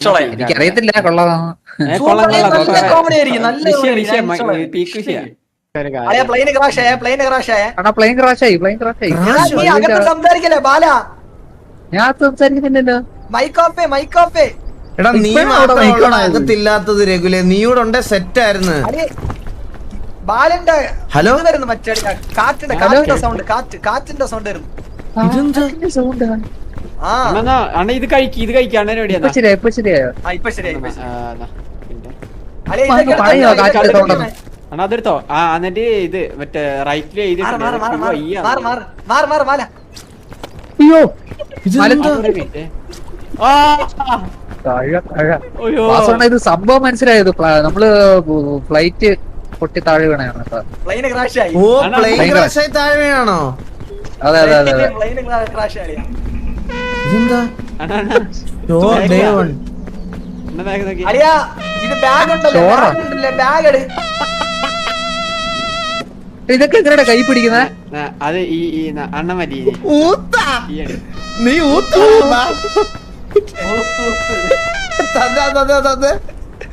എനിക്കറിയത്തില്ല സംസാരിക്കല്ലേ ബാല? ഞാൻ സംസാരിക്കുന്നില്ലല്ലോ. മൈക്കോഫേ മൈക്കോഫേ എടാ നീ മാത്രമാണ്. അകത്തില്ലാത്തത് രഘുലെ നീ ഇവിടെ ഉണ്ടെ സെറ്റ് ആയിരുന്നു ബാലന്റെ ഹലോ? വരുന്നു മറ്റേ കാറ്റിന്റെ? കാറ്റിന്റെ സൗണ്ട് കാറ്റ് കാറ്റിന്റെ സൗണ്ട് വരുന്നു. സൗണ്ട് അണ്ണാ, ഇത് കഴിക്ക് ഇത് കഴിക്കാണ്. അണ്ണാ അതെടുത്തോ. ആ എന്നിട്ട് ഇത് മറ്റേ മാല. അയ്യോ. ഇത് സംഭവം മനസ്സിലായത്. നമ്മൾ ഫ്ലൈറ്റ് പൊട്ടി താഴെ വീണാണ് കേട്ടോ. പ്ലെയിന് ക്രാഷ് ആയി. ഓ പ്ലെയിൻ ക്രാഷ് ആയി താഴെ വീണാണോ? അതെ അതെ അതെ ഇതെന്താ. ഓ ഡേ വൺ. അളിയ ഇത് ബാഗ് ഉണ്ടല്ലോ ബാഗ് ഉണ്ടല്ലേ ബാഗ് എടു. ഇതൊക്കെ എന്തിനാ കൈ പിടിക്കുന്നത് ആ, അത് ഈ ഈ ന- അണ്ണ മതി ഊത്ത! നീ.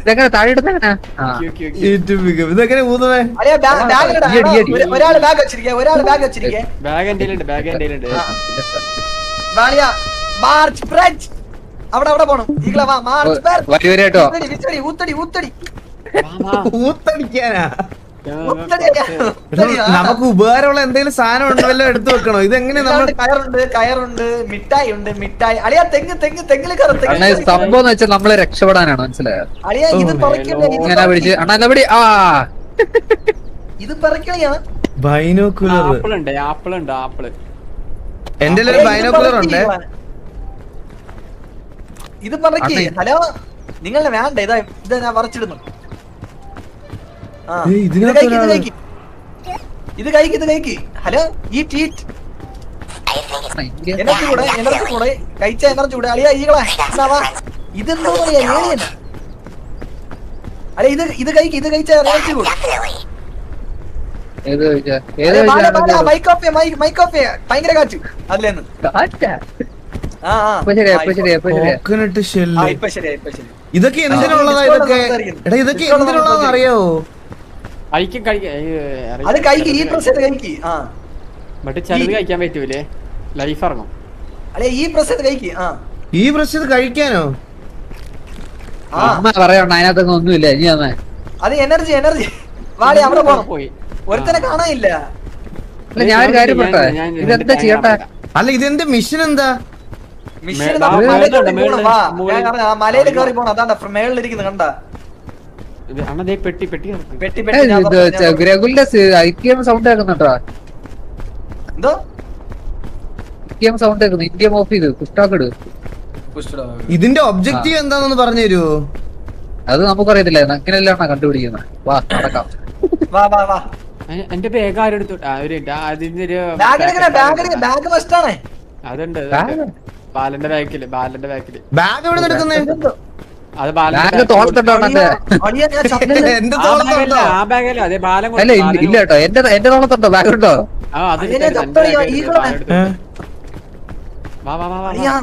ഇതെങ്ങനെ താഴെ. ഇതെങ്ങനെ ഊതുവേ അളിയ ബാഗ് ബാഗ് ഇടി, ഇടി, ഇടി. ഒരാൾ ബാഗ് വെച്ചിരിക്കേ ഒരാൾ ബാഗ് വെച്ചിരിക്കേ. ബാഗ് എന്റെ ബാഗ് എന്റെ മാർച്ച് ഫ്രഞ്ച്. അവിടെ അവിടെ പോണം. ഈകളെ വാ മാർച്ച് ഫ്രഞ്ച്. ഊത്തടി ഊത്തടി ഊത്തടി. ഊത്തടിക്കാനാ? നമുക്ക് ഉപകാരമുള്ള എന്തെങ്കിലും സാധനം ഉണ്ടല്ലോ എടുത്തു വെക്കണോ? ഇത് നമ്മൾ കയറുണ്ട് കയറുണ്ട് മിഠായി ഉണ്ട് മിഠായി. അളിയാ തെങ്ങ് തെങ്ങ് തെങ്ങിൽ കയറി അണ്ണാ തെങ്ങ് ഇത് സംഭവം എന്ന് വെച്ചാൽ നമ്മൾ രക്ഷപ്പെടാനാണ് മനസ്സിലായോ? അളിയാ ഇത് പറിക്കണേ ഇത് ഇങ്ങനെ പിടിച്ച് അണ്ണാ പിടി ആ. ഇത് പറിക്കണയാണ്. ബൈനോക്കുലർ. ആപ്പിൾ ഉണ്ട് ആപ്പിൾ ഉണ്ട് ആപ്പിൾ എന്റെ ബൈനോക്കുലർ ഉണ്ട്. ഇത് പറിക്ക് ഹലോ? നിങ്ങളെ വേണ്ട ഇതാ ഇതാ ഞാൻ വറച്ചിടുന്നു ഇത് കൈക്ക് കഴിക്ക്, ഇത് കൈക്ക് കഴിക്ക്. ഹലോ ഈ ടീറ്റ് എനർജി കൂടെ എനർജി കൂടെ. കഴിച്ച എനർജി കൂടെ. അളിയാ ഈകളെ. ഇതെന്തോ പറയാ ഏലിയൻ അല്ലെ ഇത് ഇത് കഴിക്ക് ഇത് കഴിച്ച എനർജി കൂടെ. ഭയങ്കര കാറ്റ്. അതിലേന്ന്. കോക്കനട്ട് ഷെല്ല് ഇതൊക്കെ എന്തിനുള്ളതാ ഇതൊക്കെ? എടാ ഇതൊക്കെ എന്തിനുള്ളതെന്ന് അറിയാവോ? അത് കഴിക്ക് ഈ കഴിക്ക്. ആ. ബട്ട് ചെറുത് കഴിക്കാൻ പറ്റൂലേ? ലൈഫ് ഇറങ്ങും. അല്ലെ ഈ കഴിക്ക് ആ. ഈ കഴിക്കാനോ? അമ്മ പറയണ്ട അതിനകത്തൊന്നും ഒന്നുമില്ല ഇനി അത് എനർജി എനർജി വാളി അവിടെ പോയി. ഒരുത്തനെ കാണാനില്ല. ഞാൻ ഒരു കാര്യം ഇതെന്താ ചെയ്യട്ടെ അല്ല ഇതെന്റെ മിഷൻ എന്താ? മലയിൽ കയറി പോണം, കണ്ട. സൗണ്ട് എന്തോ? സൗണ്ട് കേൾക്കുന്നു ഇന്ത്യ ഓഫ് ചെയ്ത് കുഷ്ടാക്കിട് ഇതിന്റെ ഒബ്ജക്റ്റീവ് എന്താണെന്ന് പറഞ്ഞു തരുമോ അത് നമുക്കറിയത്തില്ല. അങ്ങനെയല്ലാണ് കണ്ടുപിടിക്കുന്നത് വാ നടക്കാം. വാ വാ വാ. എന്റെ ബാഗ് ആരും എടുത്തു ആ, ഒരു അതിന്റെ ഒരു ബാഗ് അതുണ്ട്. ബാലന്റെ ബാക്കിൽ ബാലന്റെ ബാക്കിൽ. ബാഗ് എവിടെ എടുക്കുന്നേ? അത് അടിയാ എന്റെ തോളത്തുണ്ടോ ആ ബാഗല്ല അതെ ബാലം അല്ല ഇല്ല ബാലൻ ഇല്ല കേട്ടോ. എന്റെ എന്റെ തോളത്തുണ്ടോ ബാഗ് ഉണ്ടോ? ആ അത് അതിനെ ബാലൻ എടുത്തു. വാ വാ വാ വാ, വാ.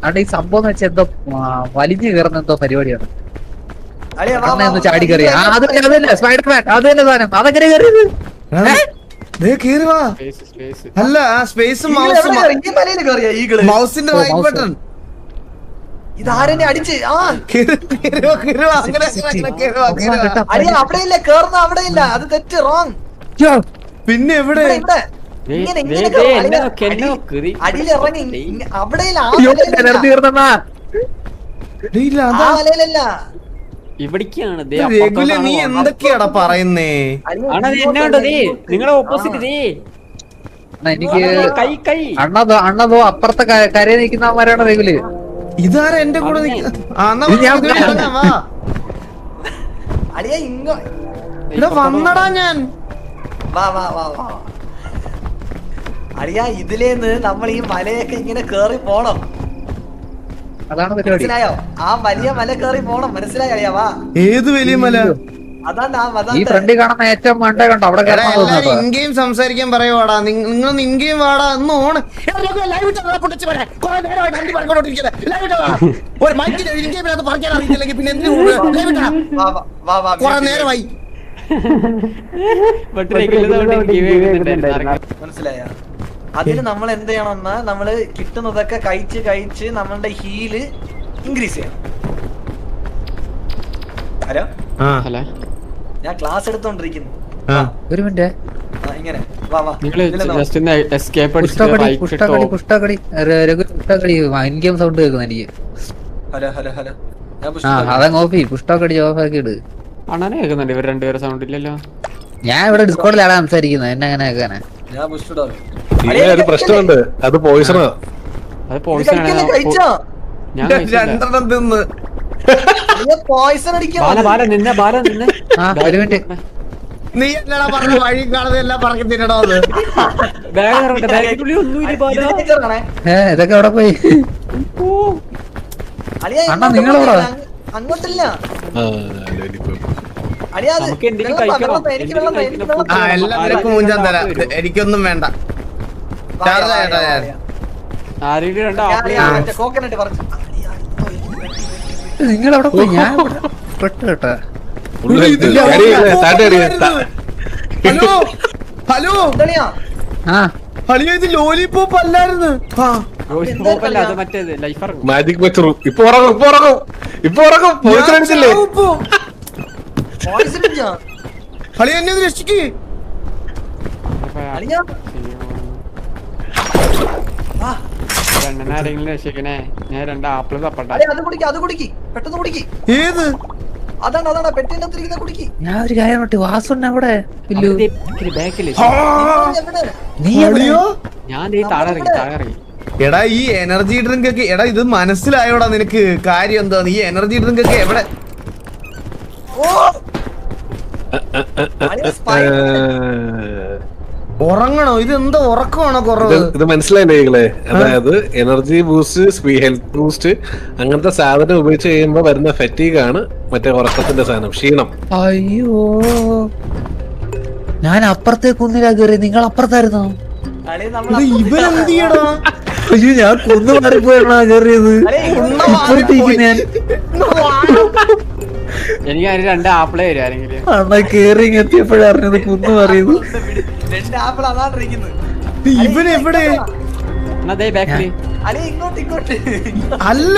അവിടെ ഈ സംഭവം എന്ന് വെച്ചാൽ എന്തോ ആ, വലിഞ്ഞു കയറുന്ന എന്തോ പരിപാടിയാണ്. അണ്ണ ഒന്ന് ചാടി കയറി ആ അത് തന്നെ, അത് തന്നെ. സ്പൈഡർമാൻ അത് തന്നെ സാധനം. അതെങ്ങനെ കയറിയത്? ദേ കേറി വാ സ്പേസ് സ്പേസ് അല്ല ആ സ്പേസും മൗസിന്റെ റൈറ്റ് ബട്ടൺ ഇതാരെന്നെ അടിച്ച് ആ കേറി കേറി വാ, അങ്ങനെ അങ്ങനെ കേറി വാ, കേറി വാ. അടിയാ അവിടെ ഇല്ല കേറുന്ന അവിടെ ഇല്ല അത് തെറ്റ് റോങ് പിന്നെ എവിടെ ഇവിടെ ഇവിടെ ഇങ്ങനെ ദേ, ഇങ്ങനെ ദേ, കേറും. എന്നെ അടിയിൽ നോക്ക്, എന്നെ നോക്ക്, ദേ. അടിയിൽ ഇറങ്ങി അവിടെ ഇല്ല ആ മലയിലല്ല. ഇവിടേക്കാണ് ദേ നീ എന്തൊക്കെയാടാ പറയുന്നേ? അണ്ണാ ദേ നിങ്ങളെ ഓപ്പോസിറ്റ് ദേ. അണ്ണാ, എനിക്ക് കൈ കൈ. അണ്ണതോ അണ്ണതോ അപ്പുറത്തെ കരയിൽ നിൽക്കുന്നവന്മാരാണ് റെഗുൽ ഇതാരാ എന്റെ കൂടെ വന്നടാ ഞാൻ. വാ വാ വാ വാ. അടിയാ ഇതിലേന്ന് നമ്മൾ ഈ മലയൊക്കെ ഇങ്ങനെ കേറി പോണം. അതാണ് പരിപാടി. മനസ്സിലായോ? ആ വലിയ മല കയറി പോണം. മനസ്സിലായോ? വാ. ഏത് വലിയ മല? അതാണ് ആ ഈ അതാണ്ട് ഫ്രണ്ടിൽ കാണുന്ന ഏറ്റവും മണ്ട കണ്ടോ അവിടെ എടാ കയറാൻ എല്ലാരും തോന്നുന്നു ഇൻ ഗെയിം സംസാരിക്കാൻ പറയുവാടാ. നിങ്ങളൊന്ന് ഇൻ ഗെയിം വാടാ. എന്ന് ഓണ്. ഒരു പറയാൻ അറിയില്ലെങ്കിൽ പിന്നെ എന്തിനു നേരമായി. മനസ്സിലായ? അതിന് നമ്മൾ എന്ത് ചെയ്യണമെന്നാ നമ്മൾ കിട്ടുന്നതൊക്കെ കഴിച്ച് കഴിച്ച് നമ്മളുടെ ഹീൽ ഇൻക്രീസ് ചെയ്യണം. ഹലോ? ഹലോ. ഞാൻ ക്ലാസ് എടുത്തോണ്ടിരിക്കുന്നു. ആ. ഒരു മിനിറ്റ്. ഇങ്ങനെ. സൗണ്ട് കേൾക്കുന്നു എനിക്ക്. Hello hello hello. ഞാൻ ആ പുഷ്ടിക്കാം. അതങ്ങ് ഓഫ് പുഷ്ടക്കടി ഓഫ് ആക്കി ഇട്. അണ്ണനെ കേൾക്കുന്നുണ്ട്. ഇവർ രണ്ടുപേരും സൗണ്ട് ഇല്ലല്ലോ. ഞാൻ ഇവിടെ ഡിസ്കോഡിലാണ് സംസാരിക്കുന്നത്. എന്നെ അങ്ങനെ കേൾക്കാനാ. ഒരു പ്രശ്നമുണ്ട്. അത് പോയിസണാ അത് പോയിസൺ ഞാൻ കഴിച്ചില്ല. രണ്ടെണ്ണം തിന്ന്. പോയിസൺ അടിക്കാം ബാല ബാല നിന്നെ ബാല നിന്നെ. ആ, ഒരു മിനിറ്റ്. നീ എന്നടാ പറഞ്ഞ വഴി പറഞ്ഞു തിന്നടോ അത് ബാല. ഇതൊക്കെ അവിടെ പോയി? അണ്ണാ, നിങ്ങളെവിടെ? അങ്ങോട്ടില്ല. എല്ലാം എനിക്കൊന്നും വേണ്ട. അളിയാ, അവിടെ പോയി ഞാൻ പെട്ട് കേട്ടാ. Hello hello? ആ. ഹലിയ ഇത് ലോലിപോപ്പ് അല്ലായിരുന്നു മാജിക് വെച്ചറു ഇപ്പൊ ഉറങ്ങും ഇപ്പൊ ഉറങ്ങും ഇപ്പൊ ഉറങ്ങും. അടിച്ചാ? ഹലിയ എന്നെ രക്ഷിക്ക്. അളിയാ, വാ. രണ്ടെണ്ണ ആരെങ്കിലും രക്ഷിക്കണേ. ഞാൻ രണ്ട് ആപ്പിൾ തപ്പട്ടെ. അളിയാ, അത് കുടിക്ക് അത് കുടിക്ക്. പെട്ടെന്ന് കുടിക്ക്. ഏത്? അതാണ് അതാണ്. കുടിക്ക്. ഞാൻ ഒരു കാര്യം പറ്റി? നീ ഞാൻ ദേ താഴെ ഇറങ്ങി താഴെ ഇറങ്ങി. എടാ ഈ എനർജി ഡ്രിങ്ക് ഒക്കെ എടാ ഇത് മനസ്സിലായോടാ നിനക്ക് കാര്യം എന്താ? ഈ എനർജി ഡ്രിങ്ക് ഒക്കെ എവിടെ? ഓ! ഉറങ്ങണോ? ഇത് എന്താ ഉറക്കമാണോ കുറവ്? ഇത് മനസ്സിലായില്ലേ അതായത് എനർജി ബൂസ്റ്റ് ഹെൽത്ത് ബൂസ്റ്റ് അങ്ങനത്തെ സാധനം ഉപയോഗിച്ച് കഴിയുമ്പോ വരുന്ന ഫെറ്റീഗ് ആണ് മറ്റേ ഉറക്കത്തിന്റെ സാധനം ക്ഷീണം. അയ്യോ. ഞാൻ അപ്പുറത്തെ കുന്നിലാ കയറി നിങ്ങൾ അപ്പുറത്തായിരുന്നോ? ഇവനെന്ത് അയ്യോ ഞാൻ കുന്നു മാറിപ്പോയാണോ കയറിയത് ഇപ്പുറത്തേക്ക് ഞാൻ. എനിക്ക് രണ്ട് ആപ്പിളേ വരും അണ്ണ കേറി എത്തിയപ്പോഴറിഞ്ഞത് കുന്നു മാറിയത്. രണ്ട് ആപ്പിൾ അതാണ് ഇരിക്കുന്നത്. ഇവൻ എവിടെ? അല്ല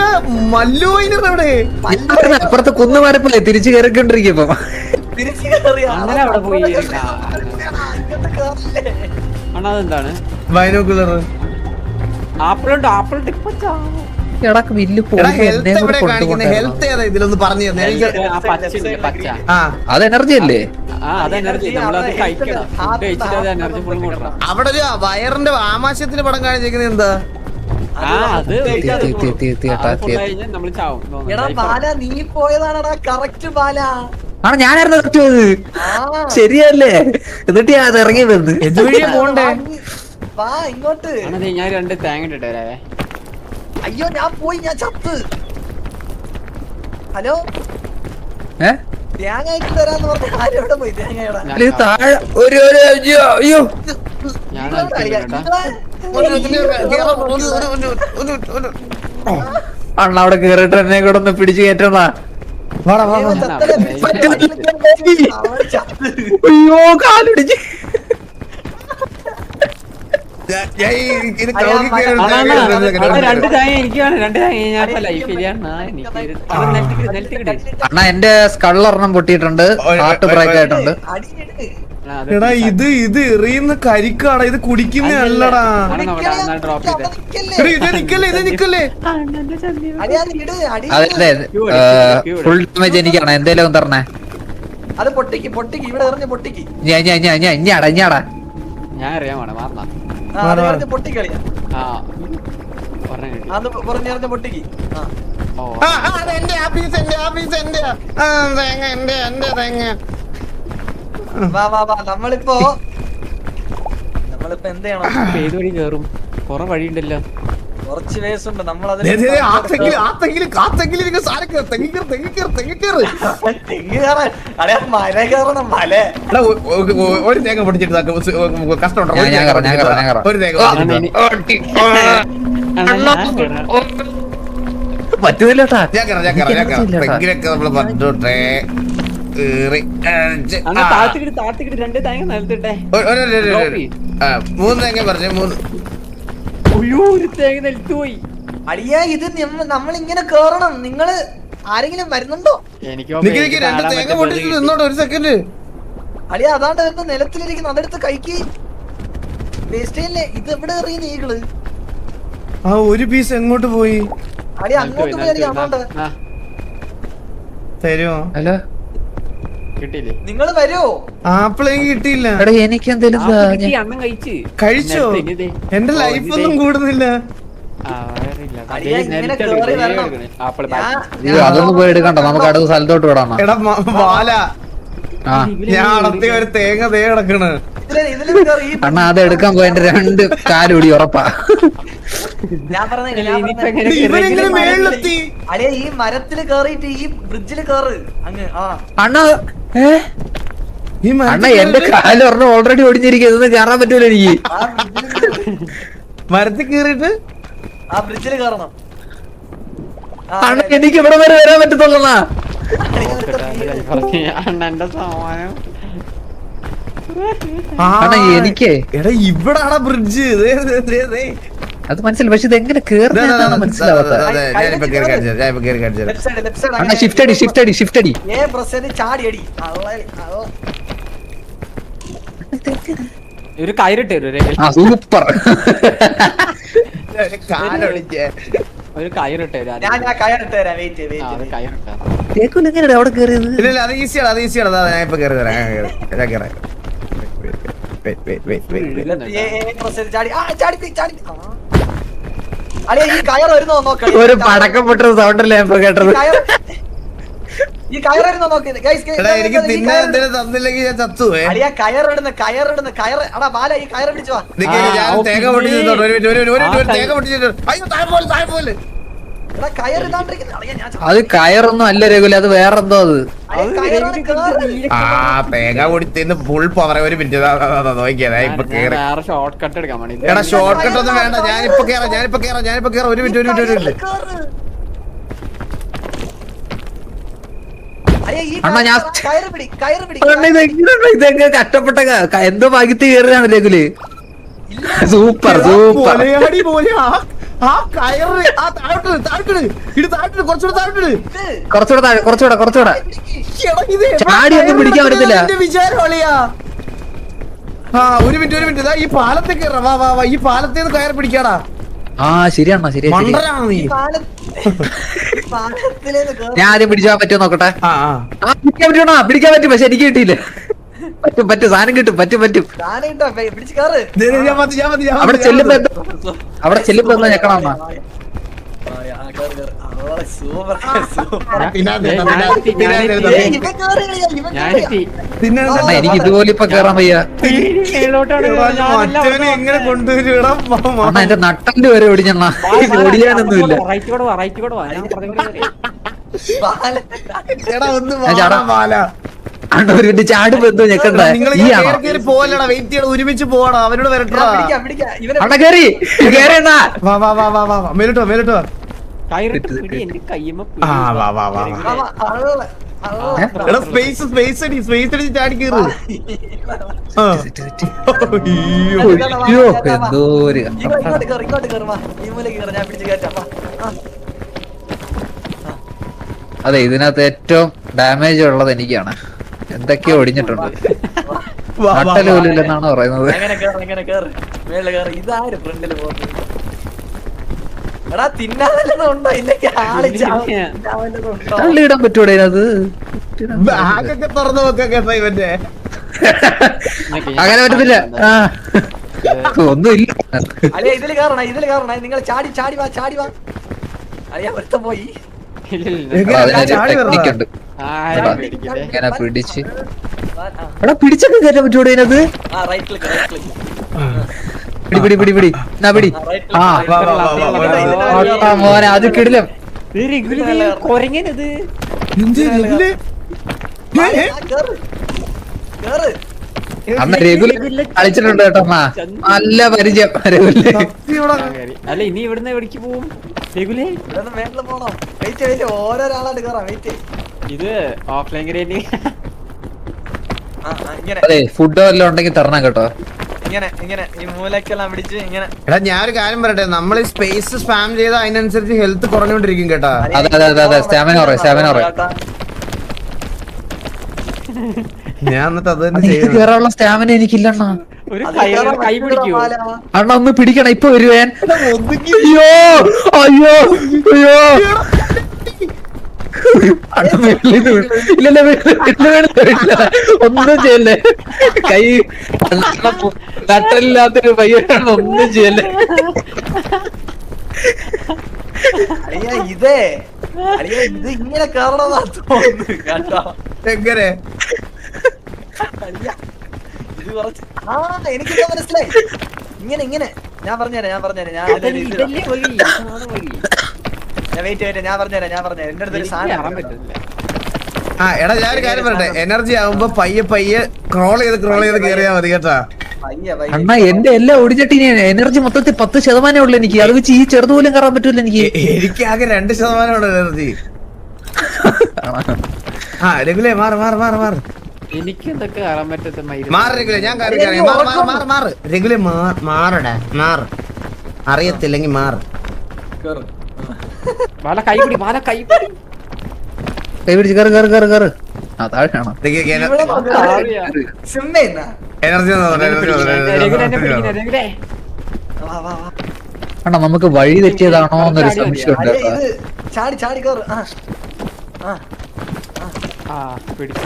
അപ്പുറത്തെ കുന്നു മാറിപ്പോയി തിരിച്ചു കയറിക്കൊണ്ടിരിക്കും ആപ്പിളുണ്ട് തിരിച്ചു അങ്ങനെ അവിടെ പോയി. ആ. അണ്ണാ അതെന്താണ്? ബൈനോക്കുലർ ആപ്പിൾ ഇപ്പൊ ചാവും. എടാ വില്ല് എടാ ഹെൽത്ത് ഏതാ ഇതിലൊന്ന് പറഞ്ഞു തന്നെ ആ പച്ച പച്ച. ആ. അത് എനർജി അല്ലേ? ആ അത് എനർജി നമ്മളത് കഴിക്കണം. ഫുഡ് കഴിച്ചിട്ട് എനർജി ഫുൾ കൂട്ടണം അവിടെ ഒരു വയറിന്റെ ആമാശയത്തിന് പടം കാണിച്ചിരിക്കുന്നത് എന്താ? നീ പോയതാണടാ കറക്റ്റ് ബാല. ആണ് ഞാനായിരുന്നു കറക്റ്റ് പോയത്? ആ. ശരിയല്ലേ? എന്നിട്ട് ഞാൻ ഇറങ്ങി വന്ന്. പോണ്ടേ? വാ ഇങ്ങോട്ട്. ഞാൻ രണ്ട് തേങ്ങ ഇട്ടിട്ട് വരാവേ. അയ്യോ ഞാൻ പോയി ഞാൻ ചത്ത്. ഹലോ? തേങ്ങ ഇട്ട് തരാന്ന് പറഞ്ഞ ആരും എവിടെ പോയി? തേങ്ങയുടെ. താഴെ ഒരു ഒരു അയ്യോ അയ്യോ. അണ്ണ അവിടെ കേറിട്ട് എന്നെ കൂടെ ഒന്ന് പിടിച്ചു കയറ്റണ. അയ്യോ കാലിടിച്ച് ഇത് കൗകി കയറി അണ്ണാ, അണ്ണാ, ഇങ്ങനെ അണ്ണാ, രണ്ട് കിടന്നു. തേങ്ങ എനിക്കാണ് രണ്ട് തേങ്ങ ഞാൻ ലൈഫ് ഇല്ലാണ്ടാ എനിക്ക് നെൽത്തിക്കിട് നെൽത്തിക്കിട് അണ്ണ എന്റെ സ്കള്ളൊരെണ്ണം പൊട്ടിയിട്ടുണ്ട്. ഹാർട്ട് ബ്രേക്ക് ആയിട്ടുണ്ട്. എടാ ഇത് ഇത് എറിയുന്ന കരിക്കാടാ. ഇത് കുടിക്കുന്ന അല്ലടാ. ഡ്രോപ്പ് ചെയ്തേ. എടാ, ഇത് നിക്കല്ലേ ഇത് നിക്കല്ലേ? അതെ അതെ ഫുൾ ഡാമേജ് എനിക്കാണ്. എന്തേലും തരണേ. അത് പൊട്ടിക്ക് പൊട്ടിക്ക്. ഇവിടെ എറിഞ്ഞ് പൊട്ടിക്ക്. ഞാൻ ഞാൻ ഞാൻ ഞാൻ ഇഞ്ഞാടാ ഇഞ്ഞാടാ. ഞാൻ അറിയാൻ വേണം മാറണ. പൊട്ടിക്കളിയാ. ആ പറഞ്ഞു കിട്ടി. അത് പൊട്ടിക്ക്. ആ. ആ, ആ, അത് എന്റെ ആ piece എന്റെ ആ piece എന്റെ. ആ, തേങ്ങ എന്റെ എന്റെ തേങ്ങ. വാ വാ വാ നമ്മളിപ്പോ നമ്മളിപ്പോ എന്ത് ചെയ്യണം? ഏത് വഴി കേറും? കൊറേ വഴിയുണ്ടല്ലോ. കുറച്ച് വയസ്സുണ്ട്. നമ്മൾ ഒരു തേങ്ങ പിടിച്ചിട്ട് താക്ക് ഉസ് ഉ- കഷ്ടം ഉണ്ടോ? ഒരു തേങ്ങ. പറ്റുന്നില്ല. തെങ്ങിലൊക്കെ നമ്മൾ പറഞ്ഞോട്ടെ മൂന്ന് തേങ്ങ പറഞ്ഞു മൂന്ന് അയ്യോ ഒരു തേങ്ങ ഇത് നമ്മൾ ഇങ്ങനെ കേറണം. നിങ്ങൾ ആരെങ്കിലും വരുന്നുണ്ടോ? എനിക്ക് നിക്ക് നിക്ക് രണ്ട് തേങ്ങ പൊട്ടിച്ചിട്ട് നിന്നോട്ടെ ഒരു സെക്കൻഡ് അളിയ അതാണ്ട് വരുന്ന നിലത്തിലിരിക്കുന്നു. അതെടുത്ത് കഴിക്ക്. വേസ്റ്റ് ചെയ്യല്ലേ? ഇത് എവിടെ എറിയുന്ന ഈകൾ? ആ ഒരു പീസ് എങ്ങോട്ട് പോയി? അളിയ അങ്ങോട്ട് പോയി അളിയ അങ്ങോട്ട് തരുമോ? ഹലോ? നിങ്ങൾ വരുമോ ആപ്പിളേക്ക് കിട്ടിയില്ല. എടാ എനിക്ക് അണ്ണൻ കഴിച്ച്. എന്റെ ലൈഫ് ഒന്നും കൂടുന്നില്ല. അതൊന്നും പോയി എടുക്കണ്ട. നമുക്ക് അടുത്ത സ്ഥലത്തോട്ട് വിടാം എടാ വാല. ഞാൻ അടുത്ത ഒരു തേങ്ങ തേ കിടക്കണ്. അണ്ണാ അത് എടുക്കാൻ പോയ. രണ്ട് കാലുടി ഉറപ്പാ. ഞാൻ പറഞ്ഞ ഇല്ല, ഞാൻ ഇനിയിപ്പോ പറഞ്ഞ- എങ്ങനെ ഇവനെങ്ങനെ മേളിലെത്തി. അളിയ ഈ മരത്തിൽ കേറിയിട്ട് ഈ ബ്രിഡ്ജിൽ കേറ്. അങ്ങ് ആ. അണ്ണാ ഏ? അണ്ണാ എന്റെ കേറിയിട്ട് കാൽ ഒരെണ്ണം ഓൾറെഡി ഒടിഞ്ഞിരിക്കുന്നത് കയറാൻ പറ്റൂല എനിക്ക്. മരത്തിൽ കേറിട്ട് ആ ബ്രിഡ്ജിൽ കയറണം അണ്ണാ എനിക്ക് ഇവിടെ വരെ വരാൻ പറ്റത്തുള്ളൂ അളിയ നോക്കട്ടെ, ഇവിടുത്തെ അണ്ണൻ വീട്. പറഞ്ഞ് അണ്ണന്റെ സാമാനം അണ്ണാ എനിക്ക് എടാ ഇവിടാണ് ബ്രിഡ്ജ് അത് മനസ്സിലായി. പക്ഷെ ഇത് എങ്ങനെ കേറുന്നതാണ് മനസ്സിലാവാത്ത. ഷിഫ്റ്റ് അടി ഷിഫ്റ്റ് ഷിഫ്റ്റ്. ഒരു കയറിട്ട് സൂപ്പർ. ഒരു കയറിട്ട് എങ്ങനെയാണ് അവിടെ കേറിയത്? ഇല്ല ഇല്ല അത് ഈസിയാണ് അത് ഈസിയാണ് ഞാൻ ഇപ്പൊ കേറി തരാം ഞാൻ വെയിറ്റ് വെയിറ്റ് വെയിറ്റ് വെയിറ്റ് ചാടി. ആ ചാടി ചാടി. ഈ കയർ വരുന്നോ നോക്ക. ഒരു പടക്കം പൊട്ടുന്ന സൗണ്ട് അല്ലേ ഇപ്പൊ കേട്ടത്? ഈ കയർ വരുന്നോ നോക്ക്. എനിക്ക് തിന്നാൻ എന്തെങ്കിലും തന്നില്ലെങ്കിൽ ഞാൻ ചത്തുവേ. അളിയ കയർ ഇടുന്ന കയർ ഇടുന്ന കയർ എടാ ബാല ഈ കയർ പിടിച്ചു വാ. ഞാൻ തേങ്ങ പൊട്ടിച്ചിട്ടുണ്ട് ഒരു മിനിറ്റ് ഒരു മിനിറ്റ്, തേങ്ങ പൊട്ടിച്ചിട്ടുണ്ട് അയ്യോ താഴെ പോലെ താഴെ പോലെ. എടാ കയർ ഇടാണ്ടിരിക്കുന്ന അളിയ ഞാൻ അത് കയറൊന്നും അല്ല രഘുല അത് വേറെന്തോ അത്. ആ തേങ്ങ കൊടുത്തിന്ന് ഫുൾ പവർ ഒരു മിനിറ്റ് നോക്കിയതാ. ഇപ്പൊ കേറി. ഷോർട്ട് കട്ട് എടുക്കാൻ വേണ്ടി. എടാ ഷോർട്ട് കട്ട് ഒന്നും വേണ്ട. ഞാനിപ്പോ കേറാം ഞാനിപ്പോ കേറാം ഞാനിപ്പോ കേറാം. ഒരു മിനിറ്റ് ഒരു മിനിറ്റ് ഒരു മിനിറ്റ്. ഞാൻ- കഷ്ടപ്പെട്ട എന്തോ ഭാഗ്യത്തിൽ കയറിയാണ് രഘുൽ സൂപ്പർ സൂപ്പർ. ആ കയറ്. ആ താഴോട്ട് താഴോട്ട് ഇട് താഴോട്ട് കുറച്ചുകൂടെ താഴോട്ട് കുറച്ചുകൂടെ താഴെ കുറച്ചുകൂടെ കുറച്ചുകൂടെ. ചാടി ഒന്നും പിടിക്കാൻ പറ്റത്തില്ല. നിന്റെ വിചാരം അളിയാ? ആ ഒരു മിനിറ്റ് ഒരു മിനിറ്റ്. ഇതാ ഈ പാലത്തെ കയറാം. വാ വാ വാ. ഈ പാലത്തിൽ നിന്ന് കയറി പിടിക്കാടാ. ആ ശരിയാണോ ശരിയാ ശരി നീ. ഞാൻ ആദ്യം പിടിച്ചാ പറ്റുമോ നോക്കട്ടെ? ആ ആ. ആ പിടിക്കാൻ പറ്റണോ പിടിക്കാൻ പറ്റും പക്ഷെ എനിക്ക് കിട്ടിയില്ല. പറ്റും പറ്റും സാധനം കിട്ടും പറ്റും പറ്റും. അവിടെ ചെല്ലുമ്പോ അവിടെ ചെല്ലുമ്പോ എന്താ ഞെക്കണമ്മ. എനിക്ക് ഇതുപോലെ ഇപ്പൊ കേറാൻ വയ്യ. എങ്ങനെ കൊണ്ടുവരും? എന്റെ നട്ടന്റെ വരെ ഒടിഞ്ഞണ്ണ ഓടിയാനൊന്നുമില്ല. റൈറ്റ് കൂടെ വാ ഞാൻ ചാടാം. എന്തോ ഞെക്കണ്ട. ഈ ആണോ? കേറി കേറി പോവല്ലടാ വെയിറ്റ് ചെയ്യണം ഒരുമിച്ച് പോവാടാ അവനോട് വരട്ടാ. കേറി വാ വാ വാ വാ വാ മേലിട്ടോ സ്പേസ് സ്പേസ് അടി സ്പേസ് അടി ചാടി കയറ്. അയ്യോ. എന്തോ ഒരു. അതെ ഇതിനകത്ത് ഏറ്റവും ഡാമേജ് ഉള്ളത് എനിക്കാണ്. എന്തൊക്കെയോ ഒടിഞ്ഞിട്ടുണ്ട്. നട്ടൽ പോലും പറയുന്നത്. എടാ ഇല്ലെങ്കിൽ? തള്ളിയിടാൻ പറ്റൂടെ അത് ബാഗൊക്കെ തുറന്നു വെക്കാം ഇവന്റെ. അങ്ങനെ പറ്റത്തില്ല. ഒന്നുമില്ല. ഇതിൽ കേറണ ഇതിൽ കേറണ. നിങ്ങൾ ചാടി ചാടി വാ ചാടി വാ. അറിയാൻ ഒരുത്തൻ പോയി. എങ്ങനെ ഇങ്ങനെ പിടിച്ച്. എടാ പിടിച്ചൊക്കെ കയറ്റാൻ പറ്റൂടെ ഇതിനകത്ത്? ആ റൈറ്റ് ക്ലിക്ക് ക്ലിക്ക് പിടി പിടി പിടി പിടി. എന്നാ പിടി? ആ വാ, വാ, വാ, വാ, വാ, വാ. മോനെ അത് കിടിലം. കൊരങ്ങനത്. അന്ന് രഘുല കളിച്ചിട്ടുണ്ട് കേട്ടോ അമ്മ. നല്ല പരിചയം രഘുല അല്ല ഇനി ഇവിടുന്ന് എവിടേക്ക് പോവും? രഘുലേ പോണം. ഓരോരാളായിട്ട് കേറാം വെയിറ്റ് ഇത് ഓഫ്ലൈൻ ഗ്രേഡ് ആ ആ, ഇങ്ങനെ. അതെ ഫുഡ് വല്ലതും ഉണ്ടെങ്കിൽ തരണം കേട്ടോ. ഇങ്ങനെ ഇങ്ങനെ. ഈ മൂലക്കെല്ലാം പിടിച്ച് ഇങ്ങനെ. എടാ ഞാനൊരു കാര്യം പറയട്ടെ. നമ്മൾ ഈ സ്പേസ് സ്പാം ചെയ്ത അതിനനുസരിച്ച് ഹെൽത്ത് കുറഞ്ഞോണ്ടിരിക്കും കേട്ടാ. അതെ അതെ അതെ അതെ സ്റ്റാമിന കുറേ സ്റ്റാമിന കുറേ ഞാൻ എന്നിട്ട് അത് തന്നെ ഇത് ചെയ്യുന്നു കേറാനുള്ള സ്റ്റാമിന എനിക്കില്ലണ്ണ. ഒരു കൈ കൈ പിടിക്കൂ. അണ്ണ ഒന്ന് പിടിക്കണം. ഇപ്പൊ വരുവേൻ. അയ്യോ അയ്യോ അയ്യോ അണ്ണ മേളിന്ന് വീണു. ഇല്ലല്ല വീണ്, വീണ്, വീണ്, വീണില്ല. ഒന്നും ചെയ്യല്ലേ കൈ നട്ടില്ലാത്തൊരു പയ്യനാണ് ഒന്നും ചെയ്യല്ലേ അളിയ ഇതേ അളിയ ഇത് ഇങ്ങനെ. കേറണമെന്നാ തോന്നുന്നു കേട്ടോ എങ്ങനെ അളിയ ഇത് കുറച്ച് ആ എനിക്കിത് മനസ്സിലായി ഇങ്ങനെ ഇങ്ങനെ ഞാൻ പറഞ്ഞുതരാം ഞാൻ പറഞ്ഞുതരാം ഞാൻ ഞാൻ വെയിറ്റ് ഞാൻ പറഞ്ഞുതരാം ഞാൻ പറഞ്ഞുതരാം. എന്റെ അടുത്തൊരു സാധനം കയറാൻ പറ്റില്ല ആ എടാ ഞാൻ ഒരു കാര്യം പറയട്ടെ. എനർജി ആവുമ്പോ പയ്യെ പയ്യെ ക്രോൾ ചെയ്ത് ക്രോൾ ചെയ്ത് കേറിയാ മതി കേട്ടാ. അണ്ണ എന്റെ എല്ലാ ഒടിച്ചട്ടിന് എനർജി മൊത്തത്തിൽ പത്ത് ശതമാനമേ ഉള്ളൂ എനിക്ക്. അത് വെച്ച് ഈ ചെറുത് പോലും കയറാൻ പറ്റൂല എനിക്ക്. എനിക്ക് ആകെ രണ്ട് ശതമാനമാണ് എനർജി ആ രഘുലേ മാറ് മാറ് മാറ് മാറ്. എനിക്ക് എന്തൊക്കെ കയറാൻ പറ്റത്ത മാറ് രഘുലേ ഞാൻ മാറ് മാറ് മാറ് മാറ്. രഘുലേ മാറ് മാറടാ മാറ്. അറിയത്തില്ലെങ്കിൽ മാറ്. കേറ്. വാല കൈ പിടി വാല കൈ പിടി കൈ പിടിച്ച് കയറ് കയറ് കയറ് കയറ്. ആ താഴെ കാണാം? എനർജി നമുക്ക് വഴി തെറ്റിയതാണോ എന്നൊരു സംശയം ഉണ്ട്. അളിയ കേട്ടോ ഇത് ചാടി ചാടി കേറ് ആ. ആ. ആ പിടിച്ചു.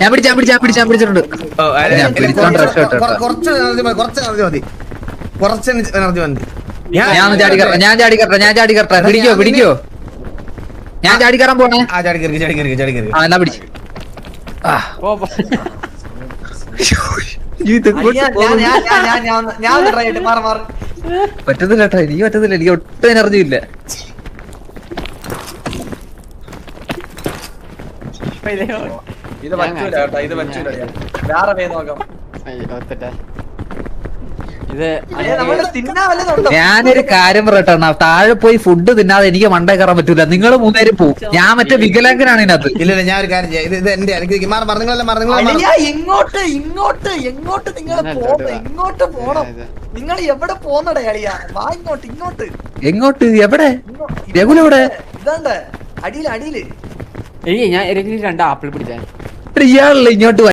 ഞാൻ പിടിച്ച് ഞാൻ പിടിച്ച് ഞാൻ പിടിച്ച് ഞാൻ പിടിച്ചിട്ടുണ്ട്. ഞാൻ പിടിച്ചോണ്ട് രക്ഷപ്പെട്ടു. കേട്ടോ. കുറച്ച് എനർജി മതി കുറച്ച് എനർജി മതി. കുറച്ച് എനർജി മതി. ഞാൻ ചാടി കയറട്ടെ ഞാൻ ചാടി കയറട്ടെ ഞാൻ ചാടി കയറട്ടെ പിടിക്കോ പിടിക്കോ? ഞാൻ ചാടി കയറാൻ പോണേ. ആ ചാടി കയറി ചാടി കയറി ചാടി കയറി ആ. എന്നാ പിടിച്ച് പറ്റത്തില്ല കേട്ടോ എനിക്ക് പറ്റത്തില്ല എനിക്ക് ഒട്ടും എനർജി ഇല്ല. ഇതേ ഇത് പറ്റൂല കേട്ടോ ഇത് പറ്റൂല. വേറെ വേ നോക്കാം അയ്യോ, ഒത്തിട്ടെ. ഇത് അളിയ നമ്മൾ തിന്നാ വല്ലതുണ്ടോ ഞാനൊരു കാര്യം പറയട്ടെ താഴെ പോയി ഫുഡ് തിന്നാതെ എനിക്ക് മണ്ട കയറാൻ പറ്റൂല. നിങ്ങൾ മൂന്നുപേരും പോകും ഞാൻ മറ്റേ വികലാംഗനാണ് ഇതിനകത്ത്. ഇല്ല ഇല്ല ഞാൻ ഒരു കാര്യം ചെയ്യാം. ഇത് എന്റെ ഇങ്ങോട്ട് ഇങ്ങോട്ട് എങ്ങോട്ട് നിങ്ങൾ പോണം. ഇങ്ങോട്ട് പോണം നിങ്ങൾ എവിടെ പോന്നടേ അളിയ? വാ ഇങ്ങോട്ട് ഇങ്ങോട്ട്. എങ്ങോട്ട്? എവിടെ? രഘുലെവിടെ ഇതാണ്ടേ അടിയിൽ അടിയിൽ ഞാൻ രണ്ട് ആപ്പിൾ പിടിച്ചാൽ ഇയാളല്ലേ ഇങ്ങോട്ട്